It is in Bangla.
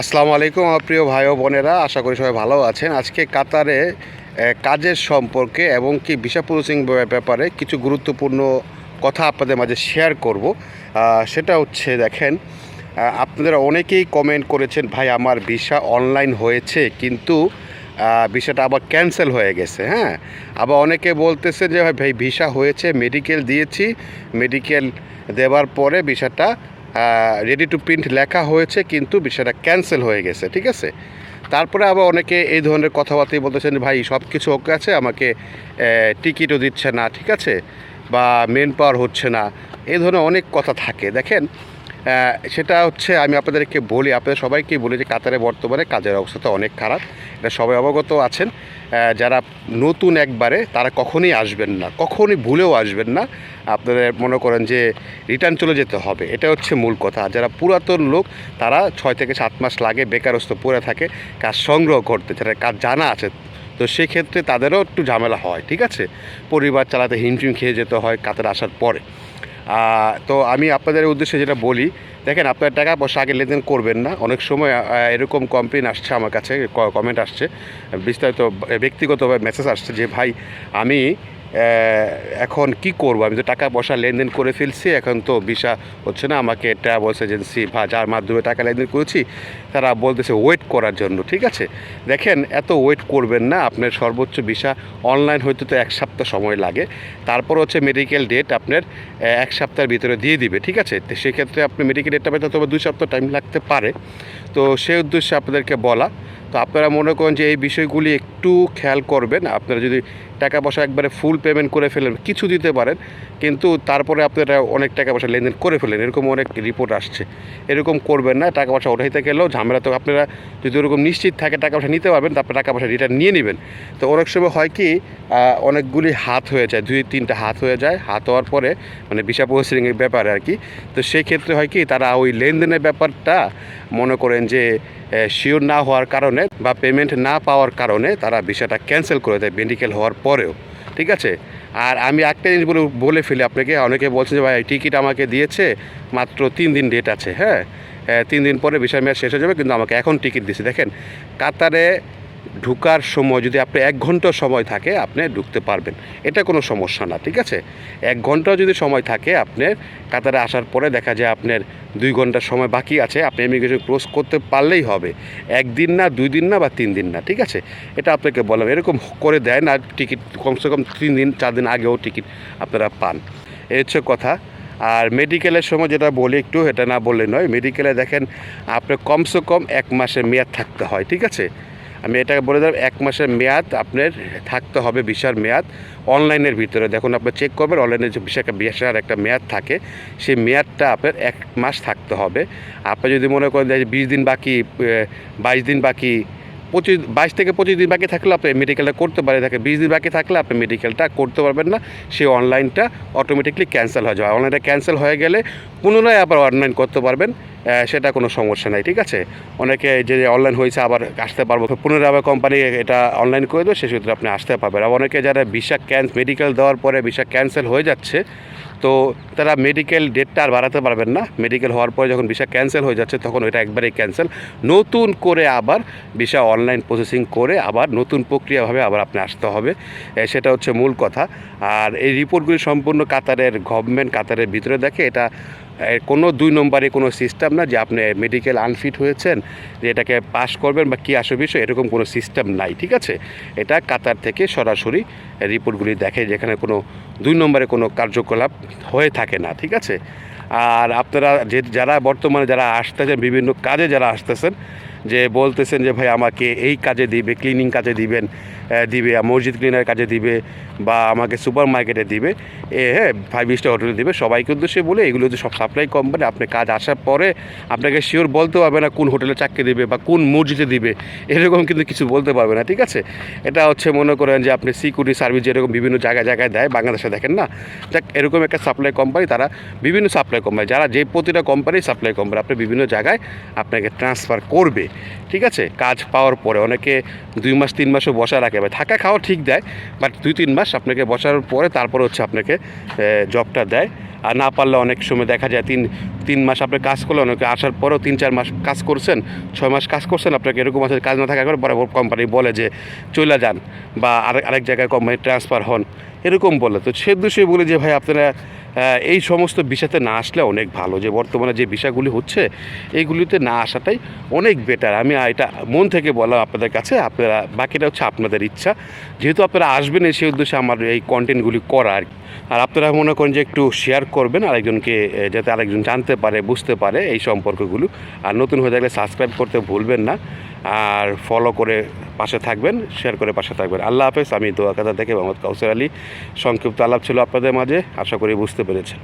আসসালামু আলাইকুম, আমার প্রিয় ভাই ও বোনেরা, আশা করি সবাই ভালো আছেন। আজকে কাতারে কাজের সম্পর্কে এবং কি ভিসা প্রসেসিং ব্যাপারে কিছু গুরুত্বপূর্ণ কথা আপনাদের মাঝে শেয়ার করব। সেটা হচ্ছে দেখেন আপনারা অনেকেই কমেন্ট করেছেন, ভাই, আমার ভিসা অনলাইন হয়েছে, কিন্তু ভিসাটা আবার ক্যান্সেল হয়ে গেছে। হ্যাঁ আবার অনেকে বলতেছে যে, ভাই ভাই ভিসা হয়েছে মেডিকেল দিয়েছি মেডিকেল দেওয়ার পরে ভিসাটা রেডি টু প্রিন্ট লেখা হয়েছে, কিন্তু বিষয়টা ক্যান্সেল হয়ে গেছে, ঠিক আছে? তারপরে আবার অনেকে এই ধরনের কথাবার্তাই বলতেছেন, ভাই সব কিছু ওকে আছে, আমাকে টিকিটও দিচ্ছে না, ঠিক আছে? বা মেন পাওয়ার হচ্ছে না। এই ধরনের অনেক কথা থাকে, দেখেন? সেটা হচ্ছে আমি আপনাদেরকে বলি, আপনাদের সবাইকেই বলি যে কাতারে বর্তমানে কাজের অবস্থা অনেক খারাপ। এটা সবাই অবগত আছেন। যারা নতুন একবারে, তারা কখনই আসবেন না, কখনই ভুলেও আসবেন না। আপনাদের মনে করেন যে রিটার্ন চলে যেতে হবে, এটা হচ্ছে মূল কথা। যারা পুরাতন লোক, তারা ছয় থেকে সাত মাস লাগে বেকারস্থ পড়ে থাকে, কাজ সংগ্রহ করতে, যারা কাজ জানা আছে। তো সেক্ষেত্রে তাদেরও একটু ঝামেলা হয়, ঠিক আছে? পরিবার চালাতে হিমটিম খেয়ে যেতে হয় কাতারে আসার পরে। তো আমি আপনাদের উদ্দেশ্যে যেটা বলি, দেখেন আপনার টাকা পয়সা আগে লেনদেন করবেন না। অনেক সময় এরকম কমপ্লেন আসছে আমার কাছে কমেন্ট আসছে। বিস্তারিত, ব্যক্তিগতভাবে মেসেজ আসছে যে, ভাই, আমি এখন কি করব? আমি তো টাকা পয়সা লেনদেন করে ফেলছি, এখন তো ভিসা হচ্ছে না, আমাকে ট্রাভেলস এজেন্সি বা যার মাধ্যমে টাকা লেনদেন করেছি, তারা বলতেছে ওয়েট করার জন্য, ঠিক আছে? দেখেন, এত ওয়েট করবেন না, আপনার সর্বোচ্চ ভিসা অনলাইন হইতে তো এক সপ্তাহ সময় লাগে, তারপর হচ্ছে মেডিকেল ডেট আপনার এক সপ্তাহের ভিতরে দিয়ে দিবে, ঠিক আছে? তো সেক্ষেত্রে আপনি মেডিকেল ডেটটা পেতে তবে দুই সপ্তাহ টাইম লাগতে পারে। তো সেই উদ্দেশ্যে আপনাদেরকে বলা, তো আপনারা মনে করেন যে এই বিষয়গুলি একটু খেয়াল করবেন, আপনারা যদি টাকা পয়সা একবারে ফুল পেমেন্ট করে ফেলেন, কিছু দিতে পারেন, কিন্তু তারপরে আপনারা অনেক টাকা পয়সা লেনদেন করে ফেলেন, এরকম অনেক রিপোর্ট আসছে। এরকম করবেন না, টাকা পয়সা ওঠাইতে গেলেও ঝামেলা তো আপনারা যদি ওরকম নিশ্চিত থাকে টাকা পয়সা নিতে পারবেন, তারপরে টাকা পয়সা রিটার্ন নিয়ে নেবেন। তো অনেক সময় হয় কি অনেকগুলি হাত হয়ে যায়, দুই, তিনটা হাত হয়ে যায়, হাত হওয়ার পরে মানে ভিসা প্রসেসিংয়ের ব্যাপারে আর কি। তো সেই ক্ষেত্রে হয় কি, তারা ওই লেনদেনের ব্যাপারটা মনে করেন যে শিওর না হওয়ার কারণে বা পেমেন্ট না পাওয়ার কারণে তারা ভিসাটা ক্যান্সেল করে দেয় মেডিকেল হওয়ার পরেও, ঠিক আছে? আর আমি একটা জিনিস বলে বলে ফেলি আপনাকে, অনেকে বলছেন যে ভাই, টিকিট আমাকে দিয়েছে, মাত্র তিন দিন ডেট আছে হ্যাঁ? তিন দিন পরে ভিসা মেয়াদ শেষ হয়ে যাবে, কিন্তু আমাকে এখন টিকিট দিয়েছে। দেখেন, কাতারে ঢুকার সময়, যদি আপনি এক ঘণ্টা সময় থাকে, আপনি ঢুকতে পারবেন। এটা কোনো সমস্যা না, ঠিক আছে? এক ঘণ্টা যদি সময় থাকে আপনার কাতারে আসার পরে দেখা যায় আপনার দুই ঘণ্টার সময় বাকি আছে, আপনি ইমিগ্রেশন ক্লোজ করতে পারলেই হবে। একদিন না, দুই দিন না, বা তিন দিন না, ঠিক আছে? এটা আপনাকে বললাম এরকম করে দেয় না, টিকিট কমসে কম তিন দিন, চার দিন আগেও টিকিট আপনারা পান। এই হচ্ছে কথা। আর মেডিকেলের সময় যেটা বলি একটু, এটা না বললে নয়। মেডিকেলে দেখেন, আপনার কমসে কম এক মাসের মেয়াদ থাকতে হয়, ঠিক আছে? আমি এটা বলে দিলাম, এক মাসের মেয়াদ আপনার থাকতে হবে, ভিসার মেয়াদ। অনলাইনের ভিতরে দেখুন, আপনি চেক করবেন, অনলাইনে যে ভিসা, ভিসার একটা মেয়াদ থাকে, সেই মেয়াদটা আপনার এক মাস থাকতে হবে। আপনি যদি মনে করেন যে বিশ দিন বাকি বাইশ দিন বাকি, পঁচিশ, বাইশ থেকে পঁচিশ দিন বাকি থাকলে আপনি মেডিকেলটা করতে পারে থাকে বিশ দিন বাকি থাকলে আপনি মেডিকেলটা করতে পারবেন না, সেই অনলাইনটা অটোমেটিকলি ক্যান্সেল হয়ে যাবে। অনলাইনটা ক্যান্সেল হয়ে গেলে পুনরায় আবার অনলাইন করতে পারবেন। সেটা কোনো সমস্যা নাই, ঠিক আছে? অনেকে যে অনলাইন হয়েছে, আবার আসতে পারব। পুনরায় আবার কোম্পানি এটা অনলাইন করে দেবে সেক্ষেত্রে আপনি আসতে পারবেন। আর অনেকে যারা ভিসা ক্যান্স মেডিকেল দেওয়ার পরে ভিসা ক্যান্সেল হয়ে যাচ্ছে তো তারা মেডিকেল ডেটটা আর বাড়াতে পারবেন না। মেডিকেল হওয়ার পরে যখন ভিসা ক্যান্সেল হয়ে যাচ্ছে, তখন ওইটা একবারেই ক্যান্সেল নতুন করে আবার ভিসা অনলাইন প্রসেসিং করে আবার নতুন প্রক্রিয়াভাবে আবার আপনি আসতে হবে। সেটা হচ্ছে মূল কথা। আর এই রিপোর্টগুলি সম্পূর্ণ কাতারের গভর্নমেন্ট কাতারের ভিতরে দেখে এটা কোনো দুই নম্বরে কোনো সিস্টেম না যে আপনি মেডিকেল আনফিট হয়েছেন, যে এটাকে পাস করবেন বা কী আসবে বিষয়, এরকম কোনো সিস্টেম নাই, ঠিক আছে? এটা কাতার থেকে সরাসরি রিপোর্টগুলি দেখে, যেখানে কোনো দুই নম্বরে কোনো কার্যকলাপ হয়ে থাকে না, ঠিক আছে? আর আপনারা যে, যারা বর্তমানে যারা আসতেছেন, বিভিন্ন কাজে যারা আসতেছেন, যে বলতেছেন যে, ভাই, আমাকে এই কাজে দিবে ক্লিনিং কাজে দিবেন দিবে মসজিদ ক্লিনার কাজে দিবে, বা আমাকে সুপার মার্কেটে দিবে, এ হ্যাঁ ফাইভ স্টার হোটেলে দিবে সবাইকে উদ্দেশ্যে বলে এগুলো যে সব সাপ্লাই কোম্পানি আপনি কাজ আসার পরে আপনাকে শিওর বলতে পারবে না কোন হোটেলে চাকরি দিবে বা কোন মসজিদে দিবে, এরকম কিন্তু কিছু বলতে পারবে না, ঠিক আছে? এটা হচ্ছে মনে করেন যে আপনি সিকিউরিটি সার্ভিস যেরকম বিভিন্ন জায়গায় জায়গায় দেয়, বাংলাদেশে দেখেন না? যাক, এরকম একটা সাপ্লাই কোম্পানি তারা বিভিন্ন সাপ্লাই কোম্পানি যারা যে প্রতিটা কোম্পানি সাপ্লাই কোম্পানি আপনি বিভিন্ন জায়গায় আপনাকে ট্রান্সফার করবে, ঠিক আছে? কাজ পাওয়ার পরে অনেকে দুই মাস, তিন মাসও বসা রাখে বা থাকা খাওয়া ঠিক দেয় বাট দুই তিন মাস আপনাকে বসার পরে তারপরে হচ্ছে আপনাকে জবটা দেয়। আর না পারলে অনেক সময় দেখা যায় তিন তিন মাস আপনি কাজ করলে অনেকে আসার পরেও তিন, চার মাস কাজ করছেন, ছয় মাস কাজ করছেন, আপনাকে এরকম আছে কাজ না থাকার পরে কোম্পানি বলে যে চলে যান বা আরেক আরেক জায়গায় কোম্পানি ট্রান্সফার হন, এরকম বলে। তো সে দোষে বলে যে, ভাই, আপনারা এই সমস্ত বিষয়তে না আসলে অনেক ভালো। যে বর্তমানে যে বিষয়গুলি হচ্ছে, এইগুলিতে না আসাটাই অনেক বেটার আমি এটা মন থেকে বললাম আপনাদের কাছে, আপনারা, বাকিটা হচ্ছে আপনাদের ইচ্ছা। যেহেতু আপনারা আসবেন এই সেই উদ্দেশ্যে আমার এই কন্টেন্টগুলি করা। আর আপনারা মনে করেন যে একটু শেয়ার করবেন আরেকজনকে যাতে আরেকজন জানতে পারে, বুঝতে পারে এই সম্পর্কগুলো। আর নতুন হয়ে থাকলে সাবস্ক্রাইব করতে ভুলবেন না। আর ফলো করে পাশে থাকবেন শেয়ার করে পাশে থাকবেন। আল্লাহ হাফেজ, আমি দোয়া কাদা থেকে মোহাম্মদ কাউসার আলী। সংক্ষিপ্ত আলাপ ছিল আপনাদের মাঝে, আশা করি বুঝতে পেরেছেন।